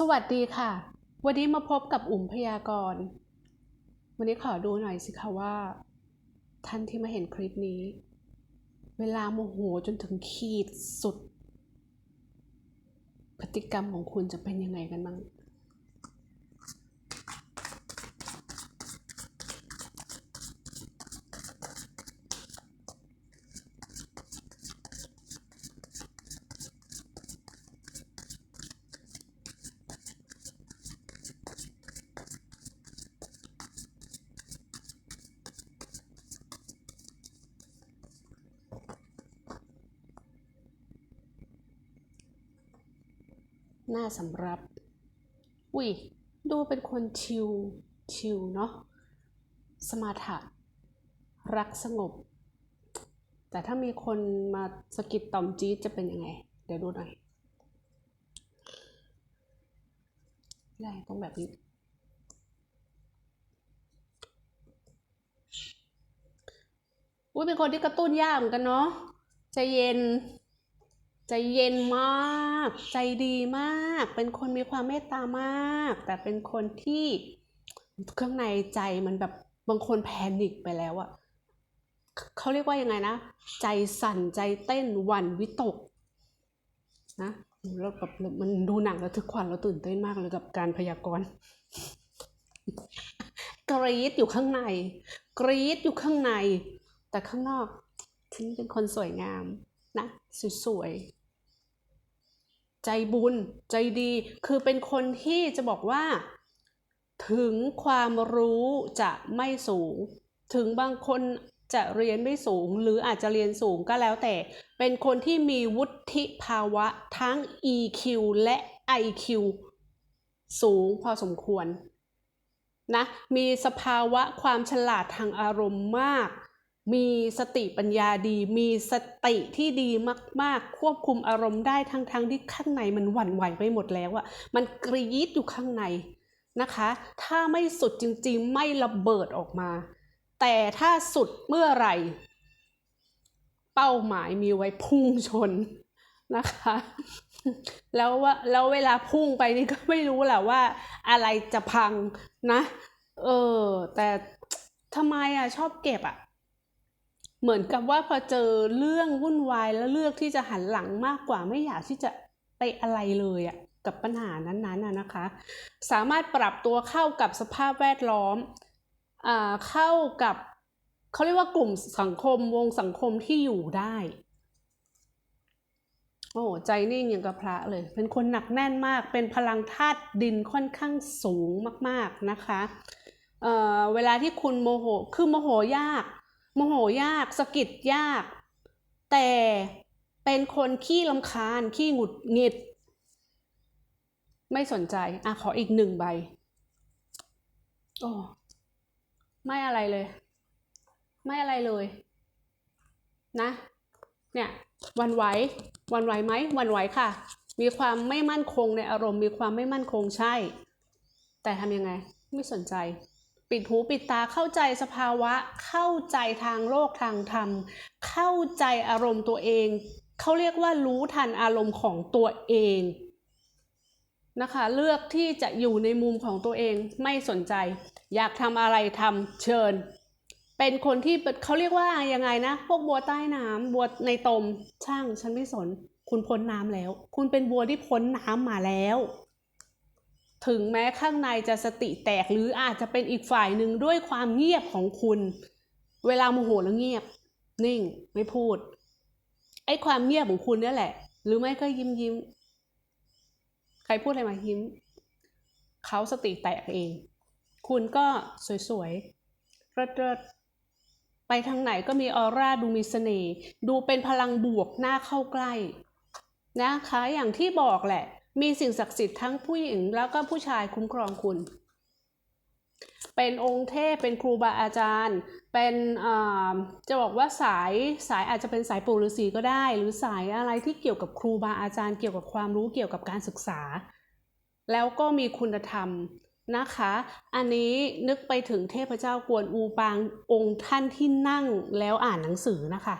สวัสดีค่ะ วันนี้มาพบกับอุ๋มพยากรณ์ วันนี้ขอดูหน่อยสิคะว่า ท่านที่มาเห็นคลิปนี้ เวลาโมโหจนถึงขีดสุด พฤติกรรมของคุณจะเป็นยังไงกันบ้าง หน้าสำรับอุ้ยดูเป็นคนชิลชิลเนาะสมาถะรักสงบ แต่ถ้ามีคนมาสกิดต่อมจี๊ดจะเป็นยังไง เดี๋ยวดูหน่อยได้ต้องแบบนี้ อุ้ยเป็นคนที่กระตุ้นยากเหมือนกันเนาะใจเย็น ใจเย็นมาก ใจดีมาก เป็นคนมีความเมตตามาก แต่เป็นคนที่ข้างในใจมันแบบบางคนแพนิคไปแล้วอะเขาเรียกว่ายังไงนะ ใจสั่นใจเต้นหวั่นวิตก นะแล้วแบบมันดูหนังแล้วทึกขวัญเราตื่นเต้นมากเลยกับการพยากรณ์กรี๊ดอยู่ข้างใน กรี๊ดอยู่ข้างใน แต่ข้างนอกฉันเป็นคนสวยงามนะ สวยๆ ใจบุญ ใจดี คือเป็นคนที่จะบอกว่า ถึงความรู้จะไม่สูง ถึงบางคนจะเรียนไม่สูง หรืออาจจะเรียนสูงก็แล้วแต่ เป็นคนที่มีวุฒิภาวะทั้ง EQ และ IQ สูงพอสมควรนะ มีสภาวะความฉลาดทางอารมณ์มาก มีสติปัญญาดี มีสติที่ดีมาก ๆ ควบคุมอารมณ์ได้ทั้งๆทที่ข้างในมันหวั่นไหวไปหมดแล้วอะมันกรี๊ดอยู่ข้างในนะคะ ถ้าไม่สุดจริง ๆ ไม่ระเบิดออกมา แต่ถ้าสุดเมื่อไหร่ เป้าหมายมีไว้พุ่งชนนะคะ แล้วว่าแล้วเวลาพุ่งไปนี่ก็ไม่รู้แหละว่า อะไรจะพังนะ เออ แต่ทำไมอะชอบเก็บอะ เหมือนกับว่าพอเจอเรื่องวุ่นวายแล้วเลือกที่จะหันหลังมากกว่าไม่อยากที่จะไปอะไรเลยอะกับปัญหานั้นๆนะนะคะ สามารถปรับตัวเข้ากับสภาพแวดล้อมอ่าเข้ากับเขาเรียกว่ากลุ่มสังคมวงสังคมที่อยู่ได้โอ้ใจนิ่งอย่างกับพระเลย เป็นคนหนักแน่นมาก เป็นพลังธาตุดินค่อนข้างสูงมากๆนะคะเอ่อเวลาที่คุณโมโห คือโมโหยาก โมโหยากสะกิดยาก แต่เป็นคนขี้ลำคาญ ขี้หงุดหงิด ไม่สนใจ อะ ขออีกหนึ่งใบ โอ้ ไม่อะไรเลย ไม่อะไรเลย นะ เนี่ยวันไหววันไหวไหมวันไหวค่ะ มีความไม่มั่นคงในอารมณ์ มีความไม่มั่นคงใช่ แต่ทำยังไง ไม่สนใจ ปิดหูปิดตาเข้าใจสภาวะ เข้าใจทางโลกทางธรรม เข้าใจอารมณ์ตัวเอง เขาเรียกว่ารู้ทันอารมณ์ของตัวเองนะคะเลือกที่จะอยู่ในมุมของตัวเองไม่สนใจ อยากทำอะไรทำเชิญ เป็นคนที่เขาเรียกว่ายังไงนะ พวกบัวใต้น้ำบัวในตมช่างฉันไม่สน คุณพ้นน้ำแล้ว คุณเป็นบัวที่พ้นน้ำมาแล้ว ถึงแม้ข้างในจะสติแตกหรืออาจจะเป็นอีกฝ่ายหนึ่งด้วยความเงียบของคุณ เวลาโมโหแล้วเงียบ นิ่งไม่พูด ไอ้ความเงียบของคุณนี่แหละ หรือไม่ก็ยิ้มยิ้ม ใครพูดอะไรมายิ้ม เขาสติแตกเอง คุณก็สวยๆเริดๆไปทางไหนก็มีออร่าดูมีเสน่ห์ดูเป็นพลังบวกหน้าเข้าใกล้นะคะอย่างที่บอกแหละ มีสิ่งศักดิ์สิทธิ์ทั้งผู้หญิงแล้วก็ผู้ชายคุ้มครองคุณ เป็นองค์เทพ เป็นครูบาอาจารย์ เป็นจะบอกว่าสายสายอาจจะเป็นสายปู่ฤาษีก็ได้ หรือสายอะไรที่เกี่ยวกับครูบาอาจารย์ เกี่ยวกับความรู้เกี่ยวกับการศึกษา แล้วก็มีคุณธรรมนะคะ อันนี้นึกไปถึงเทพเจ้ากวนอูปางองค์ท่านที่นั่งแล้วอ่านหนังสือนะคะ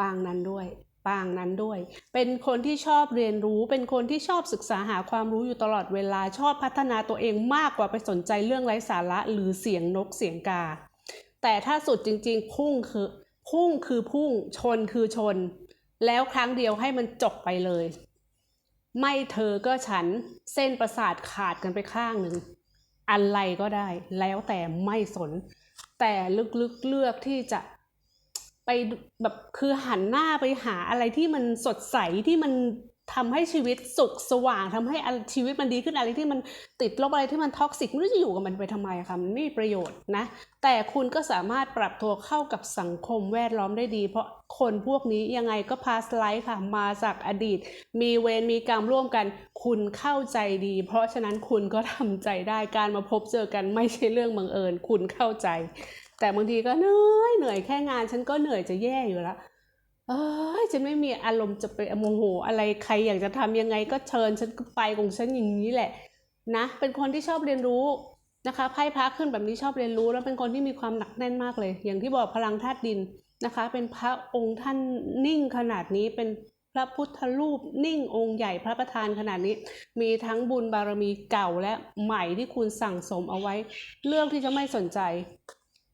ปางนั้นด้วย ปางนั้นด้วย เป็นคนที่ชอบเรียนรู้ เป็นคนที่ชอบศึกษาหาความรู้อยู่ตลอดเวลา ชอบพัฒนาตัวเองมากกว่าไปสนใจเรื่องไร้สาระหรือเสียงนกเสียงกา แต่ถ้าสุดจริงๆ พุ่งคือ พุ่งคือพุ่ง ชนคือชน แล้วครั้งเดียวให้มันจบไปเลย ไม่เธอก็ฉัน เส้นประสาทขาดกันไปข้างหนึ่ง อะไรก็ได้ แล้วแต่ไม่สน แต่ลึกๆเลือกที่จะ ไปแบบคือหันหน้าไปหาอะไรที่มันสดใสที่มันทำให้ชีวิตสุขสว่างทำให้อะชีวิตมันดีขึ้นอะไรที่มันติดลบอะไรที่มันท็อกซิกไม่รู้จะอยู่กับมันไปทำไมคะมันไม่มีประโยชน์นะ แต่คุณก็สามารถปรับตัวเข้ากับสังคมแวดล้อมได้ดี เพราะคนพวกนี้ยังไงก็พาสไลด์ค่ะ มาจากอดีต มีเวรมีกรรมร่วมกัน คุณเข้าใจดี เพราะฉะนั้นคุณก็ทำใจได้การมาพบเจอกันไม่ใช่เรื่องบังเอิญ คุณเข้าใจ แต่บางทีก็เหนื่อยเหนื่อยแค่งานฉันก็เหนื่อยจะแย่อยู่แล้วเอ้ยฉันไม่มีอารมณ์จะไปโมโห อะไรใครอยากจะทำยังไงก็เชิญฉันก็ไปของฉันอย่างนี้แหละ นะ เป็นคนที่ชอบเรียนรู้นะคะไพ่พระขึ้นแบบนี้ชอบเรียนรู้ แล้วเป็นคนที่มีความหนักแน่นมากเลย อย่างที่บอกพลังธาตุดินนะคะ เป็นพระองค์ท่านนิ่งขนาดนี้เป็นพระพุทธรูปนิ่งองค์ใหญ่พระประธานขนาดนี้ มีทั้งบุญบารมีเก่าและใหม่ที่คุณสั่งสมเอาไว้ เรื่องที่จะไม่สนใจ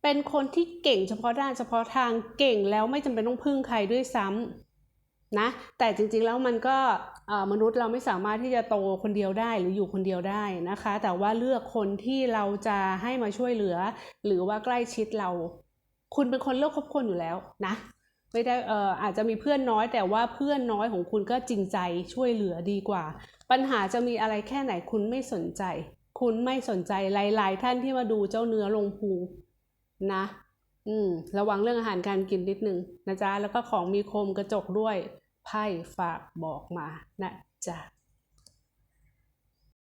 เป็นคนที่เก่งเฉพาะด้านเฉพาะทางเก่งแล้วไม่จำเป็นต้องพึ่งใครด้วยซ้ำนะแต่จริงๆแล้วมันก็มนุษย์เราไม่สามารถที่จะโตคนเดียวได้หรืออยู่คนเดียวได้นะคะ แต่ว่าเลือกคนที่เราจะให้มาช่วยเหลือ หรือว่าใกล้ชิดเรา คุณเป็นคนเลือกคบคนอยู่แล้วนะไม่ได้เอ่ออาจจะมีเพื่อนน้อย แต่ว่าเพื่อนน้อยของคุณก็จริงใจช่วยเหลือดีกว่า ปัญหาจะมีอะไรแค่ไหนคุณไม่สนใจ คุณไม่สนใจหลายๆ ท่านที่มาดูเจ้าเนื้อลงพุง นะ อืม ระวังเรื่องอาหารการกินนิดนึงนะจ๊ะ แล้วก็ของมีคมกระจกด้วย ไพ่ฝากบอกมานะจ๊ะ